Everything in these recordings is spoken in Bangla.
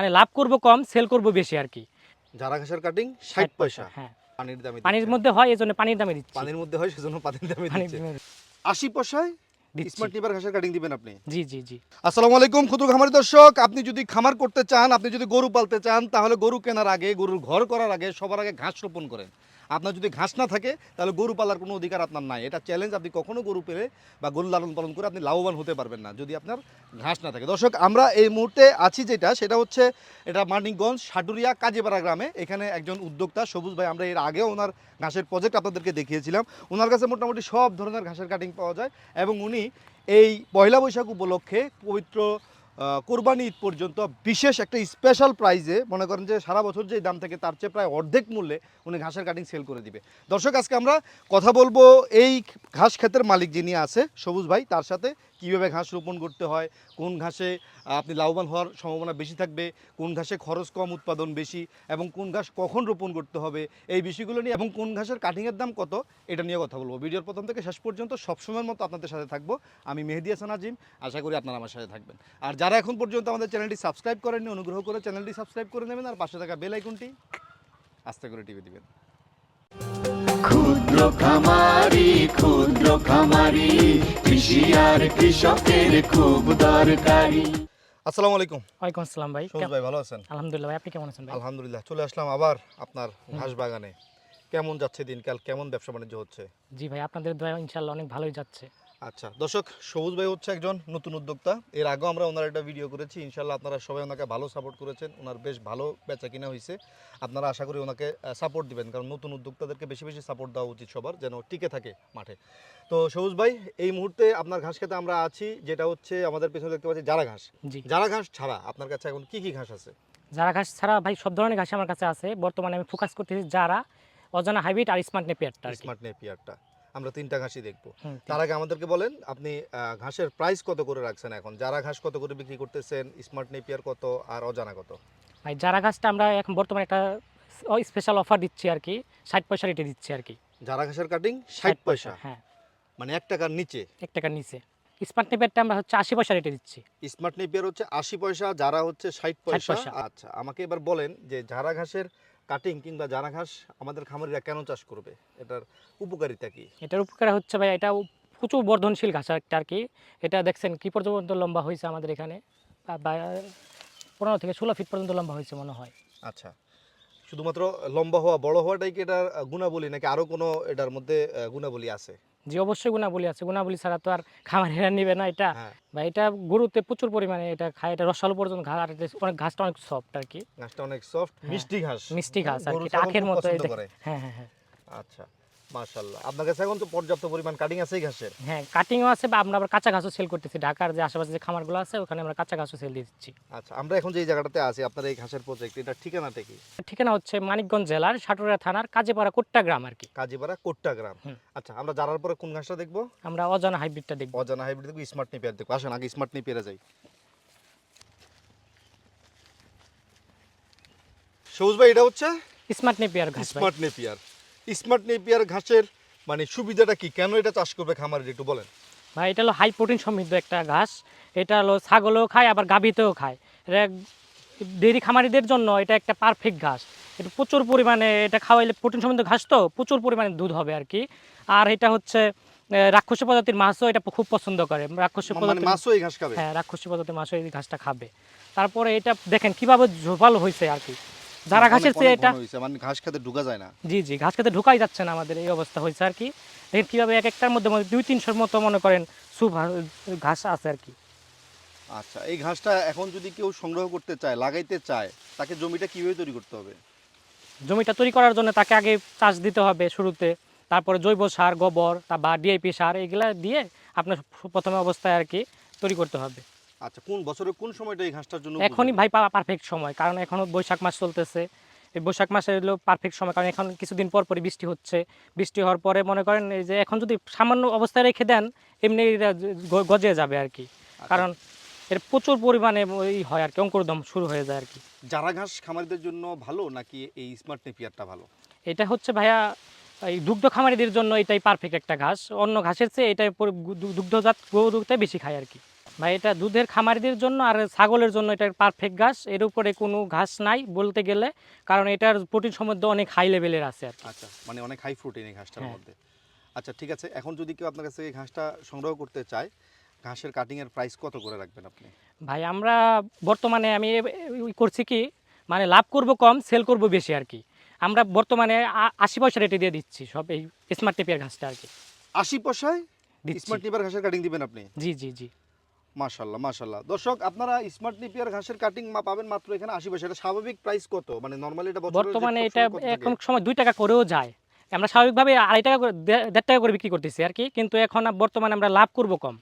মানে লাভ করব কম সেল করব বেশি আর কি। যারা ঘাসের কাটিং ষাট পয়সা। হ্যাঁ। পানির দামে পানির মধ্যে হয় এজন্য জন্য পানির দামে দিচ্ছি। পানির মধ্যে হয় সেজন্য পানির দামে দিচ্ছে। আশি পয়সায়। স্মার্ট নিবার ঘাসের কাটিং দিবেন আপনি? জি জি জি। আসসালামু আলাইকুম ক্ষুদ্র খামারি দর্শক। আপনি যদি খামার করতে চান আপনি যদি গরু পালতে চান তাহলে গরু কেনার আগে গরুর ঘর করার আগে সবার আগে ঘাস রোপণ করেন। আপনার যদি ঘাস না থাকে, তাহলে গরু পালার কোনো অধিকার আপনার নাই। এটা চ্যালেঞ্জ আপনি কখনো গরু পেলে বা গরু লালন পালন করে আপনি লাভবান হতে পারবেন না, যদি আপনার ঘাস না থাকে। দর্শক, আমরা এই মুহূর্তে আছি যেটা, সেটা হচ্ছে এটা মানিকগঞ্জ সাটুরিয়া কাজীপাড়া গ্রামে। এখানে একজন উদ্যোক্তা সবুজ ভাই, আমরা এর আগেও ওনার ঘাসের প্রজেক্ট আপনাদেরকে দেখিয়েছিলাম। ওনার কাছে মোটামুটি সব ধরনের ঘাসের কাটিং পাওয়া যায় এবং উনি এই পয়লা বৈশাখ উপলক্ষে পবিত্র কোরবানি ঈদ পর্যন্ত বিশেষ একটা স্পেশাল প্রাইজে মনে করেন যে সারা বছর যে দাম থাকে তার চেয়ে প্রায় অর্ধেক মূল্যে উনি ঘাসের কাটিং সেল করে দিবে। দর্শক, আজকে আমরা কথা বলব এই ঘাস ক্ষেতের মালিক যিনি আছে, সবুজ ভাই, তার সাথে কীভাবে ঘাস রোপণ করতে হয়, কোন ঘাসে আপনি লাভবান হওয়ার সম্ভাবনা বেশি থাকবে, কোন ঘাসে খরচ কম, উৎপাদন বেশি এবং কোন ঘাস কখন রোপণ করতে হবে, এই বিষয়গুলো নিয়ে এবং কোন ঘাসের কাটিংয়ের দাম কত, এটা নিয়ে কথা বলব। ভিডিওর প্রথম থেকে শেষ পর্যন্ত সবসময়ের মতো আপনাদের সাথে থাকব। আমি মেহেদি হাসান আজিম, আশা করি আপনারা আমার সাথে থাকবেন। আর যারা এখন পর্যন্ত আমাদের চ্যানেলটি সাবস্ক্রাইব করেননি, অনুগ্রহ করে চ্যানেলটি সাবস্ক্রাইব করে নেবেন আর পাশে থাকা বেল আইকনটি আস্তে করে টিপে দিবেন। ক্ষুদ্র খামারি ক্ষুদ্র খামারি কৃষি আর কৃষকের খুব দরকারি। আসসালামু আলাইকুম। ওয়ালাইকুম আসসালাম ভাই। সুজ ভাই ভালো আছেন? আলহামদুলিল্লাহ ভাই আপনি কেমন আছেন ভাই? আলহামদুলিল্লাহ চলে আসলাম আবার আপনার ঘাস বাগানে। কেমন যাচ্ছে দিনকাল? কেমন ব্যবসা বাণিজ্য হচ্ছে? জি ভাই আপনাদের দয়া ইনশাল্লাহ অনেক ভালোই যাচ্ছে। আচ্ছা দর্শক সবুজ ভাই হচ্ছে একজন নতুন উদ্যোক্তা। এর আগেও আমরা ওনার একটা ভিডিও করেছি। ইনশাল্লাহ আপনারা সবাই ওনাকে ভালো সাপোর্ট করেছেন। ওনার বেশ ভালো বেচা কিনা হয়েছে। আপনারা আশা করি ওনাকে সাপোর্ট দিবেন। কারণ নতুন উদ্যোক্তাদেরকে বেশি বেশি সাপোর্ট দেওয়া উচিত সবার যেন টিকে থাকে মাঠে। তো সবুজ ভাই এই মুহূর্তে আপনার ঘাস খেতে আমরা আছি যেটা হচ্ছে আমাদের পেছনে দেখতে পাচ্ছি জারা ঘাস। জারা ঘাস ছাড়া আপনার কাছে এখন কি কি ঘাস আছে? যারা ঘাস ছাড়া ভাই সব ধরনের ঘাস আমার কাছে আছে। বর্তমানে আমি ফোকাস করতেছি যারা অজানা হাইব্রিড আর স্মার্ট নেপিয়ারটা স্মার্ট নেপিয়ারটা আমরা তিনটা ঘাসই দেখব। তার আগে আমাদেরকে বলেন আপনি ঘাসের প্রাইস কত করে রাখছেন এখন? যারা ঘাস কত করে বিক্রি করতেছেন স্মার্ট নেপিয়ার কত আর অজানা কত? ভাই যারা ঘাসটা আমরা এখন বর্তমানে একটা স্পেশাল অফার দিচ্ছি আর কি ষাট পয়সা রেটে দিচ্ছি আর কি। যারা ঘাসের কাটিং ষাট পয়সা হ্যাঁ। মানে এক টাকার নিচে। এক টাকার নিচে। স্মার্ট নেপিয়ারটা আমরা হচ্ছে আশি পয়সা রেটে দিচ্ছি। স্মার্ট নেপিয়ার হচ্ছে আশি পয়সা যারা হচ্ছে ষাট পয়সা। আচ্ছা আমাকে এবার বলেন যে যারা ঘাসের কাটিং কিংবা জানা ঘাস আমাদের খামারিরা কেন চাষ করবে? এটার উপকারিতা কি? এটার উপকার হচ্ছে ভাই এটা প্রচুর বর্ধনশীল ঘাস একটা আর কি। এটা দেখছেন কি পর্যন্ত লম্বা হয়েছে আমাদের এখানে? পনেরো থেকে ষোলো ফিট পর্যন্ত লম্বা হয়েছে মনে হয়। আচ্ছা। শুধুমাত্র লম্বা হওয়া বড় হওয়াটাই কি এটার গুণাবলী নাকি আরও কোনো এটার মধ্যে গুণাবলী আছে? যে অবশ্যই গুণাবলী আছে গুণাবলী ছাড়া তো আর খামারিরা নিবে না এটা। হ্যাঁ। বা এটা গরুতে প্রচুর পরিমাণে এটা খায় এটা রসালো পর্যন্ত ঘাস আর অনেক ঘাসটা অনেক সফট আর কি। ঘাসটা অনেক সফট হ্যাঁ। মিষ্টি ঘাস। মিষ্টি ঘাস আর কি আখের মতো। হ্যাঁ হ্যাঁ হ্যাঁ। আচ্ছা। মাশাল্লাহ আপনার কাছে এখন তো পর্যাপ্ত পরিমাণ কাটিং আছে ঘাসের। হ্যাঁ কাটিংও আছে বা আমরা আবার কাঁচা ঘাসও সেল করতেছি। ঢাকার যে আশেপাশে যে খামারগুলো আছে ওখানে আমরা কাঁচা ঘাসও সেল দিচ্ছি। আচ্ছা আমরা এখন যে জায়গাটাতে আছি আপনার এই ঘাসের প্রজেক্ট এটা ঠিকানাটা কি? ঠিকানা হচ্ছে মানিকগঞ্জ জেলার সাটুরা থানার কাজীপাড়া কোট্টা গ্রাম আর কি। কাজীপাড়া কোট্টা গ্রাম। আচ্ছা আমরা যারার পরে কোন ঘাসটা দেখব? আমরা অজানা হাইব্রিডটা দেখব। অজানা হাইব্রিড দেখব স্মার্ট নেপিয়ার দেখব। আসেন আগে স্মার্ট নেপিয়ারে যাই। সবুজ ভাই এটা হচ্ছে? স্মার্ট নেপিয়ার ঘাস। স্মার্ট নেপিয়ার স্মার্ট নেপিয়ার ঘাসের মানে সুবিধাটা কি? কেন এটা চাষ করবে খামারে একটু বলেন। ভাই এটা হলো হাই প্রোটিন সমৃদ্ধ একটা ঘাস। এটা হলো ছাগলও খায় আবার গাভীতেও খায়। এটা ডেরি খামারিদের জন্য এটা একটা পারফেক্ট ঘাস। এটা প্রচুর পরিমাণে এটা খাওয়াইলে প্রোটিন সমৃদ্ধ ঘাস তো প্রচুর পরিমাণে দুধ হবে আর কি। আর এটা হচ্ছে রাক্ষসী প্রজাতির মাছও এটা খুব পছন্দ করে। রাক্ষসী মানে প্রজাতির মাছও এই ঘাস খাবে? হ্যাঁ রাক্ষসী প্রজাতির মাছও এই ঘাসটা খাবে। তারপরে এটা দেখেন কীভাবে ঝোপাল হয়েছে আর কি। যারা ঘাসের চেয়ে এটা মানে ঘাস খেতে ঢুকা যায় না। জি জি ঘাস খেতে ঢুকাই যাচ্ছে না আমাদের এই অবস্থা হয়েছে আর কি। দেখেন কীভাবে এক একটার মধ্যে দুই তিনশোর মতো মনে করেন সুপ ঘাস আছে আর কি। আচ্ছা এই ঘাসটা এখন যদি কেউ সংগ্রহ করতে চায় লাগাইতে চায় তাকে জমিটা কীভাবে তৈরি করতে হবে? জমিটা তৈরি করার জন্য তাকে আগে চাষ দিতে হবে শুরুতে। তারপরে জৈব সার গোবর তা বা ডিআইপি সার এগুলা দিয়ে আপনার প্রথমে অবস্থায় আর কি তৈরি করতে হবে। আচ্ছা কোন বছরের কোন সময়টা এই ঘাসটার জন্য এখনই ভাই পাওয়া পারফেক্ট সময় কারণ এখনও বৈশাখ মাস চলতেছে। এই বৈশাখ মাসে হলো পারফেক্ট সময় কারণ এখন কিছুদিন পর পরই বৃষ্টি হচ্ছে। বৃষ্টি হওয়ার পরে মনে করেন এই যে এখন যদি সামান্য অবস্থায় রেখে দেন এমনি গজে যাবে আর কি কারণ এর প্রচুর পরিমাণে ওই হয় আর কি অঙ্কুরদম শুরু হয়ে যায় আর কি যারা ঘাস খামারিদের জন্য ভালো নাকি এই স্মার্ট নেপিয়ারটা ভালো? এটা হচ্ছে ভাইয়া এই দুগ্ধ খামারিদের জন্য এটাই পারফেক্ট একটা ঘাস। অন্য ঘাসের চেয়ে এটাই দুগ্ধজাত গরুতে বেশি খায় আর কি ভাই এটা দুধের খামারিদের জন্য আর ছাগলের জন্য এটা পারফেক্ট ঘাস। এর উপরে কোনো ঘাস নাই বলতে গেলে কারণ এটার প্রোটিন সমৃদ্ধ অনেক হাই লেভেলের আছে আর আচ্ছা মানে অনেক হাই প্রোটিন এই ঘাসটার হ্যাঁ। মধ্যে। আচ্ছা ঠিক আছে এখন যদি কেউ আপনার কাছে এই ঘাসটা সংগ্রহ করতে চায় ঘাসের কাটিং এর প্রাইস কত করে রাখবেন আপনি? ভাই আমরা বর্তমানে আমি করছি কি মানে লাভ করব কম সেল করব বেশি আর কি। আমরা বর্তমানে আশি পয়সা রেটে দিয়ে দিচ্ছি সব এই স্মার্ট টেপের ঘাসটা আর কি। আশি পয়সায় স্মার্ট নিপার ঘাসের কাটিং দিবেন আপনি? জি জি জি। মাশাল্লাহ মাশাল্লাহ দর্শক আপনারা স্মার্ট নিপিয়ার ঘাসের কাটিং মা পাবেন মাত্র এখানে আশি পয়সা। এটা স্বাভাবিক প্রাইস কত? মানে নর্মালি এটা বর্তমানে এটা এখন সময় দুই টাকা করেও যায়। আমরা স্বাভাবিকভাবে আড়াই টাকা করে দেড় টাকা করে বিক্রি করতেছি আর কি। কিন্তু এখন বর্তমানে আমরা লাভ করব কম।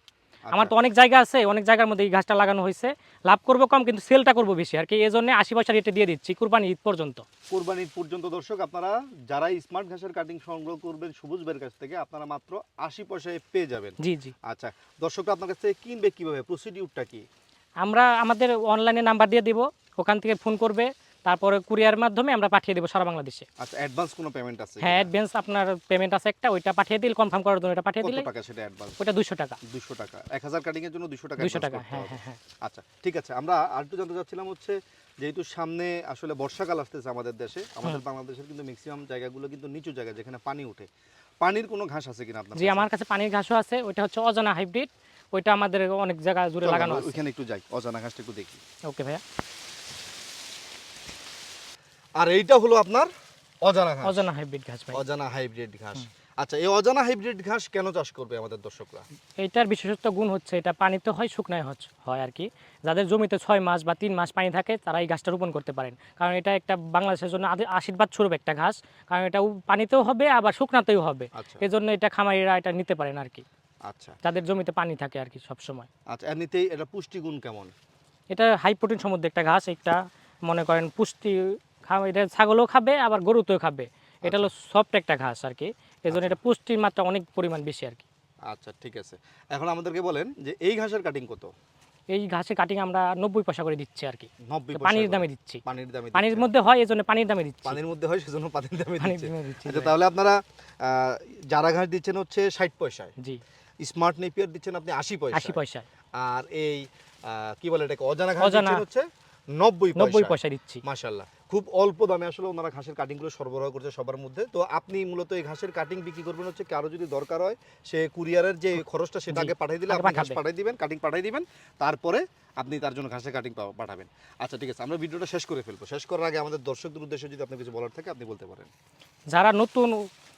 আমার তো অনেক জায়গা আছে অনেক জায়গার মধ্যে এই ঘাসটা লাগানো হয়েছে। লাভ করব কম কিন্তু সেলটা করব বেশি আর কি। এই জন্য আশি পয়সা রেটে দিয়ে দিচ্ছি কুরবানি ঈদ পর্যন্ত। কোরবানির পর্যন্ত দর্শক আপনারা যারা স্মার্ট ঘাসের কাটিং সংগ্রহ করবেন সবুজ ভাইয়ের কাছ থেকে আপনারা মাত্র আশি পয়সায় পেয়ে যাবেন। জি জি। আচ্ছা দর্শকরা আপনার কাছ থেকে কিনবে কীভাবে? প্রসিডিউরটা কি? আমরা আমাদের অনলাইনে নাম্বার দিয়ে দিব ওখান থেকে ফোন করবে। তারপরে কুরিয়ার মাধ্যমে আমরা পাঠিয়ে দেবো সারা বাংলাদেশে। আচ্ছা অ্যাডভান্স কোনো পেমেন্ট আছে হ্যাঁ অ্যাডভান্স আপনার পেমেন্ট আছে একটা ওইটা পাঠিয়ে দিলে কনফার্ম করার জন্য এটা পাঠিয়ে দিলে টাকা সেটা অ্যাডভান্স ওইটা দুশো টাকা। দুশো টাকা। এক হাজার কাটিং এর জন্য দুশো টাকা দুশো advance টাকা হ্যাঁ হ্যাঁ হ্যাঁ। আচ্ছা ঠিক আছে। আমরা আরেকটু জানতে চাচ্ছিলাম হচ্ছে যেহেতু সামনে আসলে বর্ষাকাল আসতেছে আমাদের দেশে আমাদের বাংলাদেশের কিন্তু ম্যাক্সিমাম জায়গাগুলো কিন্তু নিচু জায়গা যেখানে পানি ওঠে। পানির কোনো ঘাস আছে কিনা আপনার জি আমার কাছে পানির ঘাসও আছে ওইটা হচ্ছে অজানা হাইব্রিড ওইটা আমাদের অনেক জায়গা জুড়ে লাগানো আছে। ওইখানে একটু যাই অজানা ঘাসটা একটু দেখি। ওকে ভাইয়া। আর এইটা হলো আপনার অজানা ঘাস। অজানা হাইব্রিড ঘাস ভাই। অজানা হাইব্রিড ঘাস। আচ্ছা এই অজানা হাইব্রিড ঘাস কেন চাষ করবে আমাদের দর্শকরা? এইটার বিশেষত্ব গুণ হচ্ছে এটা পানিতে হয় শুকনায় হয় আর কি। যাদের জমিতে ছয় মাস বা তিন মাস পানি থাকে তারা এই গাছটা রোপণ করতে পারেন। কারণ এটা একটা বাংলাদেশের জন্য আশীর্বাদ স্বরূপ একটা ঘাস। কারণ এটা পানিতেও হবে আবার শুকনাতেও হবে। আচ্ছা। এই জন্য এটা খামারিরা এটা নিতে পারেন আর কি। আচ্ছা। যাদের জমিতে পানি থাকে আর কি সবসময়। আচ্ছা এমনিতেই এটা পুষ্টিগুণ কেমন? এটা হাই প্রোটিন সমৃদ্ধ একটা ঘাস। একটা মনে করেন পুষ্টি এটা ছাগলও খাবে আবার গরুতেও খাবে। এটা হলো সফট একটা ঘাস আর কি। এই জন্য এটা পুষ্টির মাত্রা অনেক পরিমাণ বেশি আর কি। আচ্ছা ঠিক আছে। এখন আমাদেরকে বলেন যে এই ঘাসের কাটিং কত? এই ঘাসের কাটিং আমরা নব্বই পয়সা করে দিচ্ছি আর কি। পানির দামে দিচ্ছি। পানির দামে পানির মধ্যে হয় এই জন্য পানির দামে দিচ্ছি। পানির মধ্যে হয় সেজন্য পানির দামে দিচ্ছি আচ্ছা তাহলে আপনারা জারা ঘাস দিচ্ছেন হচ্ছে ষাট পয়সায়। জি। স্মার্ট নেপিয়ার দিচ্ছেন আপনি আশি পয়সা আশি পয়সা আর এই কি বলে এটাকে অজানা ঘাস। দিচ্ছেন হচ্ছে নব্বই নব্বই পয়সা পয়সা দিচ্ছি। মাশাল্লাহ খুব অল্প দামে আসলে ওনারা ঘাসের কাটিংগুলো সরবরাহ করছে সবার মধ্যে। তো আপনি মূলত এই ঘাসের কাটিং বিক্রি করবেন হচ্ছে কারও যদি দরকার হয় সে কুরিয়ারের যে খরচটা সেটা আগে পাঠিয়ে দিলে আপনি ঘাস পাঠিয়ে দিবেন কাটিং পাঠিয়ে দিবেন তারপরে আপনি তার জন্য ঘাসের কাটিং পাঠাবেন। আচ্ছা ঠিক আছে আমরা ভিডিওটা শেষ করে ফেলব। শেষ করার আগে আমাদের দর্শকদের উদ্দেশ্যে যদি আপনি কিছু বলার থাকে আপনি বলতে পারেন। যারা নতুন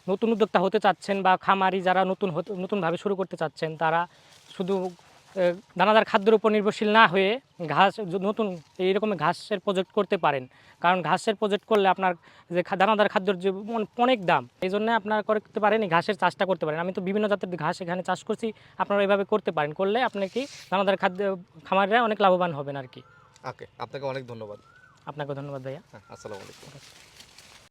নতুন উদ্যোক্তা হতে চাচ্ছেন বা খামারি যারা নতুন নতুনভাবে শুরু করতে চাচ্ছেন তারা শুধু দানাদার খাদ্যের উপর নির্ভরশীল না হয়ে ঘাস নতুন এইরকম ঘাসের প্রজেক্ট করতে পারেন। কারণ ঘাসের প্রজেক্ট করলে আপনার যে দানাদার খাদ্যের যে অন- অনেক দাম। এই জন্য আপনারা করতে পারেন ঘাসের চাষটা করতে পারেন। আমি তো বিভিন্ন জাতের ঘাস এখানে চাষ করছি আপনারা এভাবে করতে পারেন। করলে আপনি কি দানাদার খাদ্য খামারিরা অনেক লাভবান হবেন আর কি। ওকে আপনাকে অনেক ধন্যবাদ। আপনাকে ধন্যবাদ ভাইয়া। হ্যাঁ আসসালামু আলাইকুম।